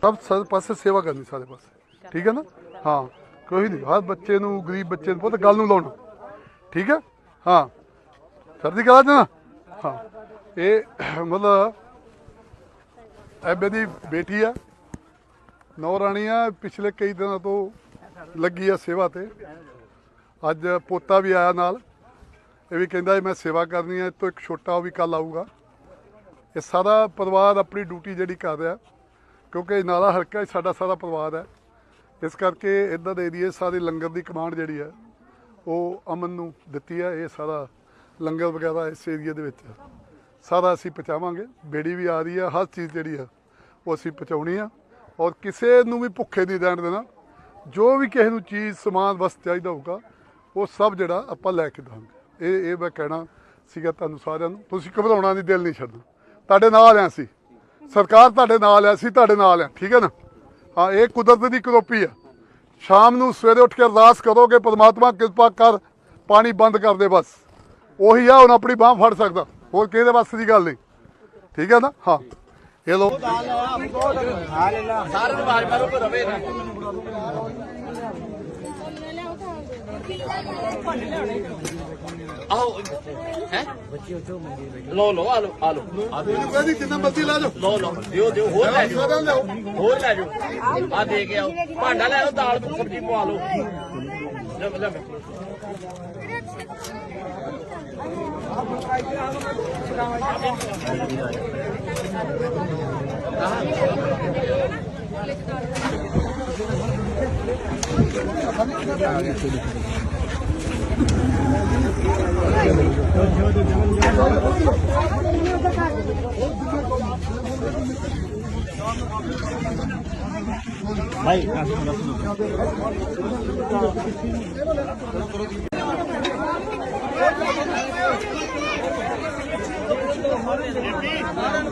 ਸਭ ਸਾਰੇ ਪਾਸੇ ਸੇਵਾ ਕਰਨੀ ਸਾਰੇ ਪਾਸੇ। ਠੀਕ ਹੈ ਨਾ? ਹਾਂ, ਕੋਈ ਨਹੀਂ, ਹਰ ਬੱਚੇ ਨੂੰ, ਗਰੀਬ ਬੱਚੇ ਨੂੰ ਬਹੁਤ ਗੱਲ ਨੂੰ ਲਾਉਣਾ। ਠੀਕ ਹੈ? ਹਾਂ। ਸਰਦੀ ਕਰਾ ਦੇਣਾ? ਹਾਂ। ਇਹ ਮਤਲਬ ਐਬੇ ਦੀ ਬੇਟੀ ਆ। ਨੌ ਰਾਣੀ ਆ, ਪਿਛਲੇ ਕਈ ਦਿਨਾਂ ਤੋਂ ਲੱਗੀ ਆ ਸੇਵਾ ਤੇ। ਅੱਜ ਪੋਤਾ ਵੀ ਆਇਆ ਨਾਲ। ਇਹ ਵੀ ਕਹਿੰਦਾ ਮੈਂ ਸੇਵਾ ਕਰਨੀ ਹੈ ਇਹ ਤੋਂ ਇੱਕ ਛੋਟਾ ਉਹ ਵੀ ਕੱਲ ਆਊਗਾ। ਇਹ ਸਾਰਾ ਪਰਿਵਾਰ ਆਪਣੀ ਡਿਊਟੀ ਜਿਹੜੀ ਕਰ ਰਿਹਾ। ਕਿਉਂਕਿ ਨਾਲਾ ਹਲਕਾ ਸਾਡਾ ਸਾਰਾ ਪਰਿਵਾਰ ਹੈ। ਇਸ ਕਰਕੇ ਇੱਧਰ ਦੇ ਏਰੀਏ ਸਾਰੇ ਲੰਗਰ ਦੀ ਕਮਾਂਡ ਜਿਹੜੀ ਹੈ, ਉਹ ਅਮਨ ਨੂੰ ਦਿੱਤੀ ਹੈ। ਇਹ ਸਾਰਾ ਲੰਗਰ ਵਗੈਰਾ ਇਸ ਏਰੀਏ ਦੇ ਵਿੱਚ ਸਾਰਾ ਅਸੀਂ ਪਹੁੰਚਾਵਾਂਗੇ। ਬੇੜੀ ਵੀ ਆ ਰਹੀ ਹੈ। ਹਰ ਚੀਜ਼ ਜਿਹੜੀ ਆ ਉਹ ਅਸੀਂ ਪਹੁੰਚਾਉਣੀ ਆ ਔਰ ਕਿਸੇ ਨੂੰ ਵੀ ਭੁੱਖੇ ਨਹੀਂ ਰਹਿਣ ਦੇਣਾ। ਜੋ ਵੀ ਕਿਸੇ ਨੂੰ ਚੀਜ਼, ਸਮਾਨ ਵਸ ਚਾਹੀਦਾ ਹੋਊਗਾ, ਉਹ ਸਭ ਜਿਹੜਾ ਆਪਾਂ ਲੈ ਕੇ ਦਵਾਂਗੇ। ਇਹ ਇਹ ਮੈਂ ਕਹਿਣਾ ਸੀਗਾ ਤੁਹਾਨੂੰ ਸਾਰਿਆਂ ਨੂੰ। ਤੁਸੀਂ ਘਬਰਾਉਣਾ ਨਹੀਂ, ਦਿਲ ਨਹੀਂ ਛੱਡਣਾ। ਤੁਹਾਡੇ ਨਾਲ ਆ ਸੀ ਸਰਕਾਰ ਤੁਹਾਡੇ ਨਾਲ ਆ ਅਸੀਂ ਤੁਹਾਡੇ ਨਾਲ ਆ ਠੀਕ ਹੈ ਨਾ? ਹਾਂ ਇਹ ਕੁਦਰਤ ਦੀ ਕਰੋਪੀ ਆ ਸ਼ਾਮ ਨੂੰ ਸਵੇਰੇ ਉੱਠ ਕੇ ਅਰਦਾਸ ਕਰੋਗੇ ਪਰਮਾਤਮਾ ਕਿਰਪਾ ਕਰ ਪਾਣੀ ਬੰਦ ਕਰ ਦੇ ਬਸ। ਉਹੀ ਆ ਹੁਣ ਆਪਣੀ ਬਾਹ ਫੜ ਸਕਦਾ। ਹੋਰ ਕਿਹਦੇ ਵਾਸਤੇ ਦੀ ਗੱਲ ਨਹੀਂ। ਠੀਕ ਹੈ ਨਾ? ਹਾਂ। ਇਹ ਲੋ ਸਾਰਿਆਂ ਨੂੰ ਕੋਈ ਰਵੇ ਨਾ। ਆਓ ਹੈ? ਲੋ ਲੋ ਆ ਲੋ ਆ ਲੋ ਮੈਨੂੰ ਕਹਿੰਦੀ ਜਿੰਨਾ ਮਰਜ਼ੀ ਲਾ ਜਾਓ। ਲੋ ਲੋ ਦਿਓ ਦਿਓ ਹੋਰ ਲੈ ਜਾਓ। ਸਾਰਿਆਂ ਲਿਆਓ ਹੋਰ ਲੈ ਜਾਓ। ਆ ਦੇ ਕੇ ਆਓ। ਭਾਂਡਾ ਲੈ ਆਓ ਦਾਲ ਸਬਜ਼ੀ ਪਵਾ ਲਓ। ਲੈ ਲੈ ভাই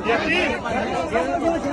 Deputy! Deputy!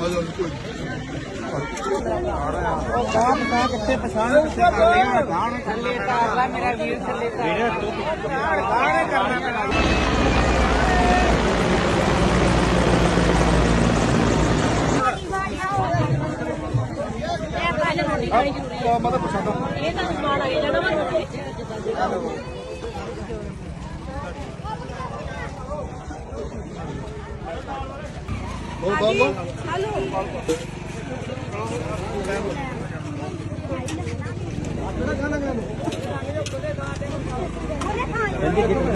ਜਾਓ ਕੋਈ ਥੱਲੇ ਤਾਰ ਲਾ ਮੇਰਾ ਵੀਰ ਥੱਲੇ ਤਾਰ ਇਹ ਪਹਿਲੇ ਰੋਟੀ ਖਾਣੀ ਜ਼ਰੂਰੀ ਮੈਂ ਤਾਂ ਪੁੱਛਾਂਗਾ ਇਹ ਤਾਂ ਸਮਾਨ ਆਈ ਜਾਣਾ ਵਾ ਰੋਟੀ ਹੋਰ ਬਾਲ ਲਓ ਪਾਣੀ ਮੰਗਾਓ ਪਾਣੀ ਸਭ ਕਰਦੇ ਹੁੰਦੀ ਪਾਣੀ ਨਹੀਂ ਮੈਂ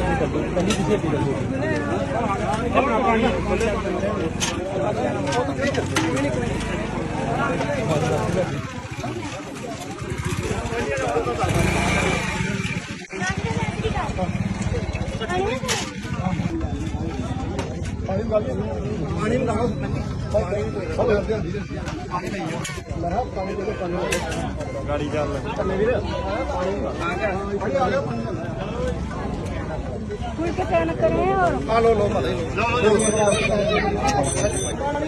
ਕਿਹਾ ਪਾਣੀ ਦੇ ਪਾਣੀ ਗਾੜੀ ਚੱਲ। ਕੰਨੇ ਵੀਰ। ਪਾਣੀ ਪਾਣੀ ਆ ਗਿਆ। ਕੋਈ ਕਿਤੇ ਨਾ ਕਰੇ ਹੋਰ ਆ ਲੋ ਲੋ ਭਾਈ ਲੋ